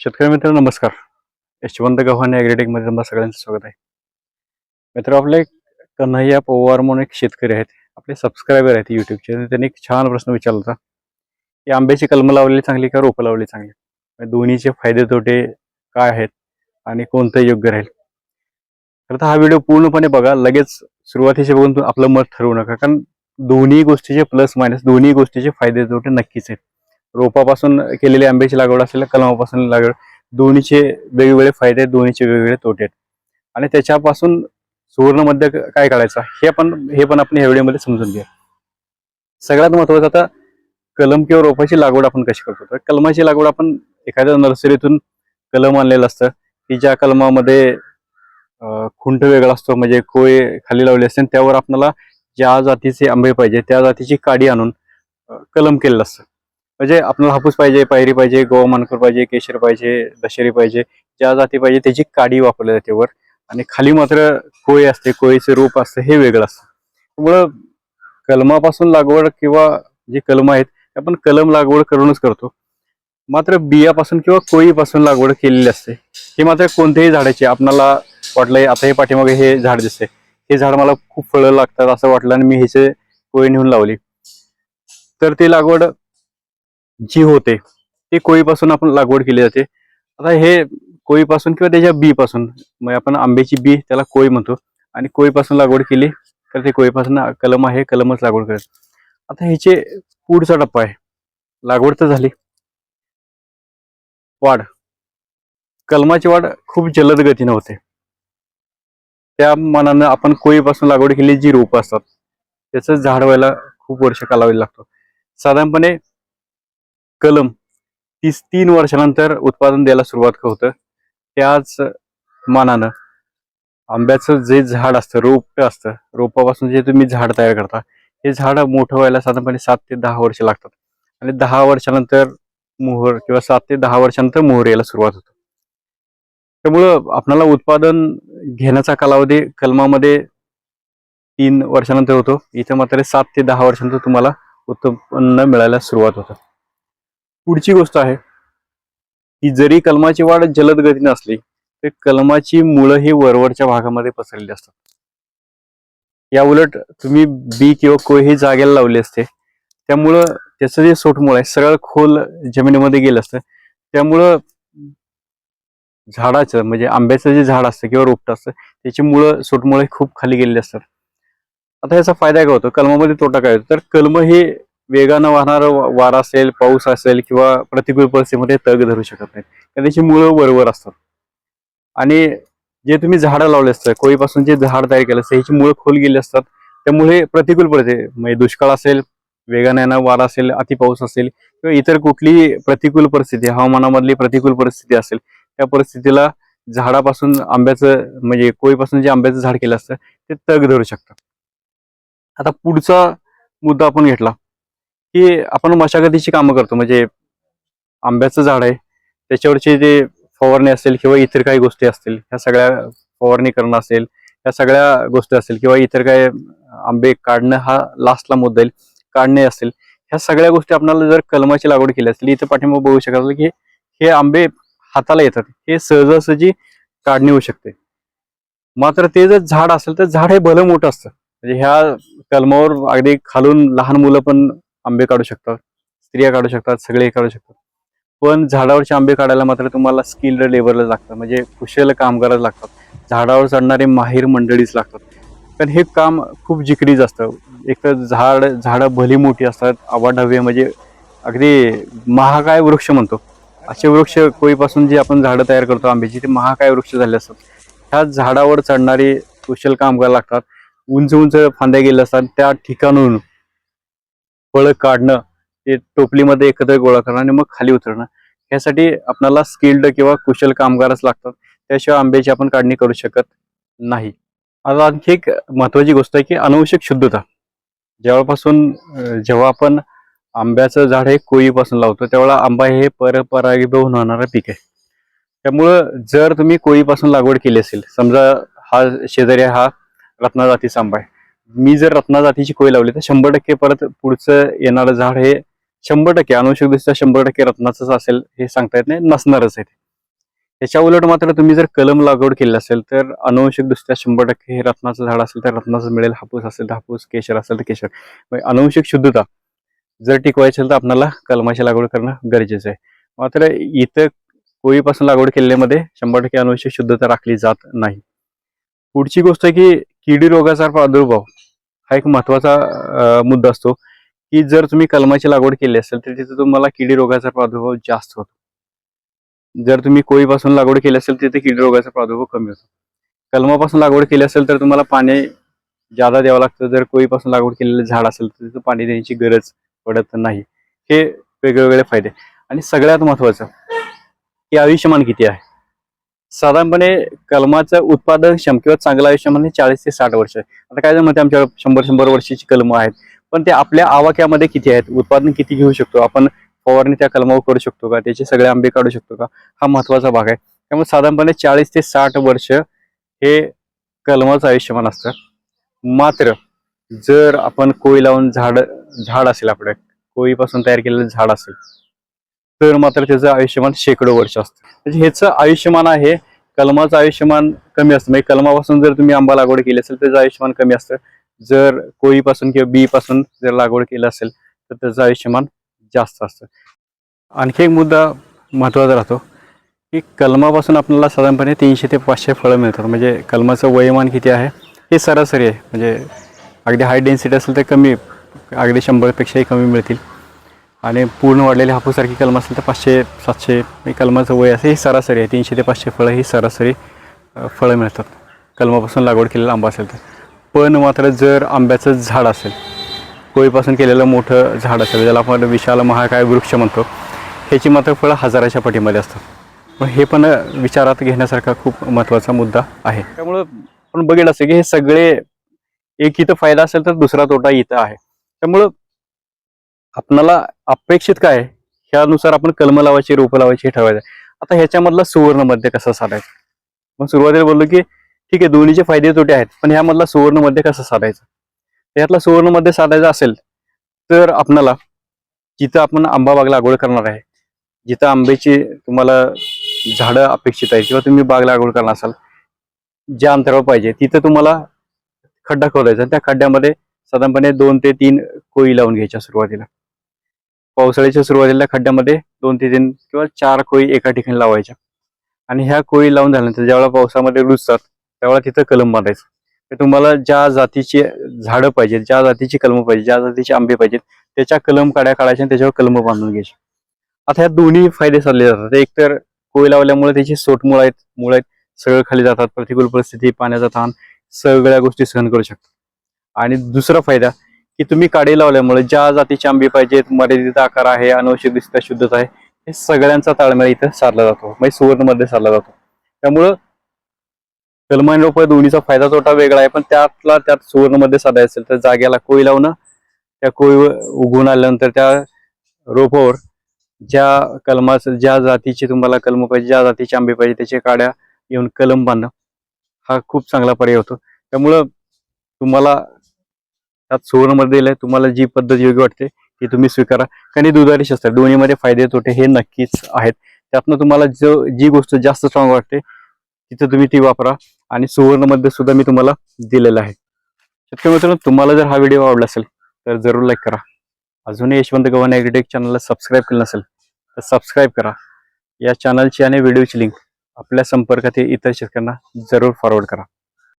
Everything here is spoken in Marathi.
शेतकरी मित्र नमस्कार. यशवंत गव्हाणे ॲग्रेटेकमध्ये तुम्हाला सगळ्यांचं स्वागत आहे. मित्र आपले कन्हैया पवार म्हणून एक शेतकरी आहेत. आपले सबस्क्रायबर आहेत युट्यूबचे त्यांनी एक छान प्रश्न विचारला होता. की आंब्याची कलमं लावलेली चांगली का रोपं लावलेली चांगली? म्हणजे दोन्हीचे फायदे तोटे काय आहेत आणि कोणतं योग्य राहील? खरं तर हा व्हिडिओ पूर्णपणे बघा. लगेच सुरुवातीचे बघून तुम्ही आपलं मत ठरवू नका. कारण दोन्ही गोष्टीचे प्लस मायनस दोन्ही गोष्टीचे फायदे तोटे नक्कीच आहेत. रोपापासून केलेली आंब्याची लागवड असेल कलमापासून लागवड दोन्हीचे वेगवेगळे फायदे आहेत, दोन्हीचे वेगवेगळे तोटे आहेत. आणि त्याच्यापासून सुवर्णमध्ये काय काढायचं? हे पण हे पण आपण या व्हिडिओमध्ये समजून घ्या सगळ्यात महत्वाचं आता कलम किंवा रोपाची लागवड आपण कशी करतो? तर कलमाची लागवड आपण एखाद्या नर्सरीतून कलम आणलेलं असतं की ज्या कलमामध्ये खुंट वेगळा असतो म्हणजे कोय खाली लावले असते त्यावर आपल्याला ज्या जातीचे आंबे पाहिजे त्या जातीची काडी आणून कलम केलेलं असतं. म्हणजे आपल्याला हापूस पाहिजे पायरी पाहिजे गोवा मानकर पाहिजे केशर पाहिजे दशेरी पाहिजे ज्या जाती पाहिजे त्याची काडी वापरली जाते वर. आणि खाली मात्र कोळी असते कोळीचे रूप असतं हे वेगळं असतं. त्यामुळं कलमापासून लागवड किंवा जे कलम आहेत ते आपण कलम लागवड करूनच करतो. मात्र बियापासून किंवा कोळीपासून लागवड केलेली असते. हे मात्र कोणत्याही झाडाची आपणाला वाटलंय आता हे पाठीमागे हे झाड दिसते हे झाड मला खूप फळं लागतात असं वाटलं आणि मी ह्याचे कोळी नेऊन लावली. तर ती लागवड जी होते ती कोळीपासून आपण लागवड केली जाते. आता हे कोळीपासून किंवा त्याच्या बी पासून म्हणजे आपण आंब्याची बी त्याला कोळी म्हणतो आणि कोळीपासून लागवड केली तर ते कोळीपासून कलम आहे कलमच लागवड करत आता ह्याचे पुढचा टप्पा आहे. लागवड तर झाली. वाढ. कलमाची वाढ खूप जलद गतीनं होते. त्या मनानं आपण कोळीपासून लागवड केली जी रोपं असतात त्याचं झाड व्हायला खूप वर्ष कालावधी लागतो. साधारणपणे कलम तीस तीन वर्षानंतर उत्पादन द्यायला सुरुवात होतं. त्याच मानानं आंब्याचं जे झाड असतं रोप असतं रोपापासून जे तुम्ही झाड तयार करता हे झाड मोठं व्हायला साधारणपणे सात ते दहा वर्ष लागतात. आणि दहा वर्षानंतर मोहर किंवा सात ते दहा वर्षानंतर मोहर यायला सुरुवात होतं. त्यामुळं आपल्याला उत्पादन घेण्याचा कालावधी कलमामध्ये तीन वर्षानंतर होतो. इथं मात्र सात ते दहा वर्षानंतर तुम्हाला उत्पन्न मिळायला सुरुवात होतं. पुढची गोष्ट आहे की जरी कलमाची वाढ जलद गतीने असली तर कलमाची मुळं ही वरवरच्या भागामध्ये पसरलेली असतात. या उलट तुम्ही बी किंवा कोय हे जागेला लावले असते. त्यामुळं त्याचं जे सोटमुळ आहे सगळं खोल जमिनीमध्ये गेलं असतं. त्यामुळं झाडाचं म्हणजे आंब्याचं जे झाड असतं किंवा रोपटं असतं त्याची मुळं सोटमुळे खूप खाली गेलेली असतात. आता याचा फायदा काय होतो? कलमामध्ये तोटा काय होतो? तर कलम हे वेगानं वाहणारं वारा असेल पाऊस असेल किंवा प्रतिकूल परिस्थितीमध्ये तग धरू शकत नाहीत. कारण त्याची मुळं वरवर असतात. आणि जे तुम्ही झाडं लावले असतं कोळीपासून जे झाड तयार केलं असतं ह्याची मुळं खोल गेली असतात त्यामुळे प्रतिकूल परिस्थिती म्हणजे दुष्काळ असेल वेगानं येणार वारा असेल अतिपाऊस असेल किंवा इतर कुठलीही प्रतिकूल परिस्थिती हवामानामधली प्रतिकूल परिस्थिती असेल त्या परिस्थितीला झाडापासून आंब्याचं म्हणजे कोळीपासून जे आंब्याचं झाड केलं असतं ते तग धरू शकतात. आता पुढचा मुद्दा आपण घेतला. की आपण मशागतीची कामं करतो म्हणजे आंब्याचं झाड आहे त्याच्यावरचे जे फवारणी असेल किंवा इतर काही गोष्टी असतील ह्या सगळ्या फवारणी करणं असेल ह्या सगळ्या गोष्टी असतील किंवा इतर काय आंबे काढणं हा लास्टला मुद्दा येईल काढणे असेल ह्या सगळ्या गोष्टी आपल्याला जर कलमाची लागवड केली असतील इथं पाठिंबा बघू शकाल की हे आंबे हाताला येतात हे सहजासहजी काढणी होऊ शकते. मात्र ते जर झाड असेल तर झाड हे भलं मोठं असतं. म्हणजे ह्या कलमावर अगदी खालून लहान मुलं पण आंबे काढू शकतात स्त्रिया काढू शकतात सगळे काढू शकतात. पण झाडावरचे आंबे काढायला मात्र तुम्हाला स्किल्ड लेबरला लागतं म्हणजे कुशल कामगारच लागतात. झाडावर चढणारे माहीर मंडळीच लागतात. कारण हे काम खूप जिकडीच असतं. एक तर झाड झाडं भली मोठी असतात आवाढव्य म्हणजे अगदी महाकाय वृक्ष म्हणतो. असे वृक्ष कोळीपासून जे आपण झाडं तयार करतो आंब्याची ते महाकाय वृक्ष झाले असतात. ह्या झाडावर चढणारे कुशल कामगार लागतात. उंच उंच फांद्या गेल्या असतात त्या ठिकाणून फळं काढणं ते टोपलीमध्ये एकत्र गोळा करणं आणि मग खाली उतरणं ह्यासाठी आपल्याला स्किल्ड किंवा कुशल कामगारच लागतात. त्याशिवाय आंब्याची आपण काढणी करू शकत नाही. आता आणखी एक महत्वाची गोष्ट आहे की अनुवंशिक शुद्धता. जेव्हापासून जेव्हा आपण आंब्याचं झाड हे कोळीपासून लावतो त्यावेळेला आंबा हे परपरागीभवन होणारं पीक आहे. त्यामुळं जर तुम्ही कोळीपासून लागवड केली असेल समजा हा शेजारी हा रत्नाजातीचा आंबा आहे मी जर रत्ना जातीची कोळी लावली तर शंभर टक्के परत पुढचं येणारं झाड हे शंभर टक्के अनुवंशिकदृष्ट्या शंभर टक्के रत्नाचंच असेल हे सांगता येत नाही नसणारच आहे ते. त्याच्या उलट मात्र तुम्ही जर कलम लागवड केली असेल तर अनुवंशिकदृष्ट्या शंभर टक्के हे रत्नाचं झाड असेल तर रत्नाचं मिळेल हापूस असेल तर हापूस केशर असेल तर केशर. म्हणजे अनुवंशिक शुद्धता जर टिकवायची असेल तर आपल्याला कलमाची लागवड करणं गरजेचं आहे. मात्र इथं कोळीपासून लागवड केलेल्यामध्ये शंभर टक्के अनुवंशिक शुद्धता राखली जात नाही. पुढची गोष्ट आहे की किडी रोगाचा प्रादुर्भाव हा एक महत्त्वाचा मुद्दा असतो की जर तुम्ही कलमाची लागवड केली असेल तर तिथे तुम्हाला किडी रोगाचा प्रादुर्भाव जास्त होतो. जर तुम्ही कोळीपासून लागवड केली असेल तिथे किडी रोगाचा प्रादुर्भाव कमी होतो. कलमापासून लागवड केली असेल तर तुम्हाला पाणी जादा द्यावं लागतं. जर कोळीपासून लागवड केलेलं झाड असेल तर तिथं पाणी देण्याची गरज पडत नाही. हे वेगवेगळे फायदे. आणि सगळ्यात महत्वाचं की आयुष्यमान किती आहे? साधारणपणे कलमाचं उत्पादन क्षम किंवा चांगलं आयुष्यमान हे म्हणजे चाळीस ते साठ वर्ष. आता काय म्हणते आमच्या शंभर शंभर वर्षाची कलमं आहेत. पण ते आपल्या आवाक्यामध्ये किती आहेत? उत्पादन किती घेऊ शकतो? आपण फवारणी त्या कलमावर करू शकतो का? त्याचे सगळे आंबे काढू शकतो का? हा महत्त्वाचा भाग आहे. त्यामुळे साधारणपणे चाळीस ते साठ वर्ष हे कलमाचं आयुष्यमान असतं. मात्र जर आपण कोळी लावून झाड झाड असेल आपल्या कोळीपासून तयार केलेलं झाड असेल. तर मात्र त्याचं आयुष्यमान शेकडो वर्ष असतं. म्हणजे ह्याचं आयुष्यमान आहे कलमाचं आयुष्यमान कमी असतं. म्हणजे कलमापासून जर तुम्ही आंबा लागवड केली असेल त्याचं आयुष्यमान कमी असतं. जर कोळीपासून किंवा बी पासून जर लागवड केलं असेल तर त्याचं आयुष्यमान जास्त असतं. आणखी एक मुद्दा महत्त्वाचा राहतो की कलमापासून आपल्याला साधारणपणे तीनशे ते पाचशे फळं मिळतात. म्हणजे कलमाचं वयमान किती आहे हे सरासरी आहे. म्हणजे अगदी हाय डेन्सिटी असेल तर कमी अगदी शंभरपेक्षाही कमी मिळतील. आणि पूर्ण वाढलेले हापूसारखी कलम असेल तर पाचशे सातशे कलमाचं वय असे ही सरासरी आहे. तीनशे ते पाचशे फळं ही सरासरी फळं मिळतात. कलमापासून लागवड केलेला आंबा असेल तर. पण मात्र जर आंब्याचं झाड असेल कोळीपासून केलेलं मोठं झाड असेल ज्याला आपण विशाल महाकाय वृक्ष म्हणतो ह्याची मात्र फळं हजाराच्या पटीमध्ये असतात. मग हे पण विचारात घेण्यासारखा खूप महत्त्वाचा मुद्दा आहे. त्यामुळं आपण बघितलं असेल की हे सगळे एक इथं फायदा असेल तर दुसरा तोटा इथं आहे. त्यामुळं आपणाला अपेक्षित काय ह्यानुसार आपण कलम लावायची रोपं लावायची हे ठरवायचं. आता ह्याच्यामधला सुवर्ण मध्य कसा साधायचा? मग सुरुवातीला बोललो की ठीक आहे दोन्हीचे फायदे तोटे आहेत पण ह्यामधला सुवर्णमध्ये कसं साधायचं? ह्यातला सुवर्णमध्ये साधायचं असेल तर आपणाला जिथं आपण आंबा बाग लागवड करणार आहे जिथं आंब्याची तुम्हाला झाडं अपेक्षित आहे किंवा तुम्ही बाग लागवड करणार असाल ज्या अंतरावर पाहिजे तिथं तुम्हाला खड्डा खोदायचा त्या खड्ड्यामध्ये साधारणपणे दोन ते तीन कोळी लावून घ्यायच्या सुरुवातीला. पावसाळ्याच्या सुरुवातीला खड्ड्यामध्ये दोन ते तीन किंवा चार कोळी एका ठिकाणी लावायच्या. आणि ह्या कोळी लावून झाल्यानंतर ज्यावेळेला पावसामध्ये रुजतात त्यावेळेला तिथं कलम बांधायचं. तर तुम्हाला ज्या जातीची झाडं पाहिजेत ज्या जातीची कलम पाहिजे ज्या जातीचे आंबे पाहिजेत त्याच्या कलम काड्या काढायच्या आणि त्याच्यावर कलम बांधून घ्यायचे आता ह्या दोन्ही फायदे साधले जातात. एक तर कोळी लावल्यामुळे त्याची सोटमुळ आहेत मुळ आहेत सगळं खाली जातात प्रतिकूल परिस्थिती पाण्याचा ताण सगळ्या गोष्टी सहन करू शकतात. आणि दुसरा फायदा की तुम्ही काडी लावल्यामुळे ज्या जातीचे आंबे पाहिजेत मर्यादित आकार आहे अनवश्यक दिसता शुद्धता आहे हे सगळ्यांचा ताळमेळ इथं साधला जातो. म्हणजे सुवर्णमध्ये साधला जातो. त्यामुळं कलम आणि रोप दोन्हीचा फायदा तोटा वेगळा आहे पण त्यातला त्यात सुवर्णमध्ये साधायचं असेल तर जाग्याला कोळी लावणं त्या कोळीवर उगवून आल्यानंतर त्या रोपावर ज्या कलमाचं ज्या जातीची तुम्हाला कलम पाहिजे ज्या जातीचे आंबे पाहिजे त्याचे काड्या येऊन कलम बांधणं हा खूप चांगला पर्याय होतो. त्यामुळं तुम्हाला त्यात सुवर्णमध्ये दिलंय. तुम्हाला जी पद्धत योग्य वाटते ती तुम्ही स्वीकारा. कारण दुधारी शस्त्र दोन्हीमध्ये फायदे तोटे हे नक्कीच आहेत. त्यातनं तुम्हाला जो जी गोष्ट जास्त स्ट्रॉंग वाटते तिथं तुम्ही ती वापरा. आणि सुवर्णमध्ये सुद्धा मी तुम्हाला दिलेलं आहे. शेतकरी मित्रांनो तुम्हाला जर हा व्हिडिओ आवडला असेल तर जरूर लाईक करा. अजूनही यशवंत गव्हाणे ॲग्रीटेक चॅनलला सबस्क्राईब केलं नसेल तर सबस्क्राईब करा. या चॅनलची आणि व्हिडिओची लिंक आपल्या संपर्कातील इतर शेतकऱ्यांना जरूर फॉरवर्ड करा.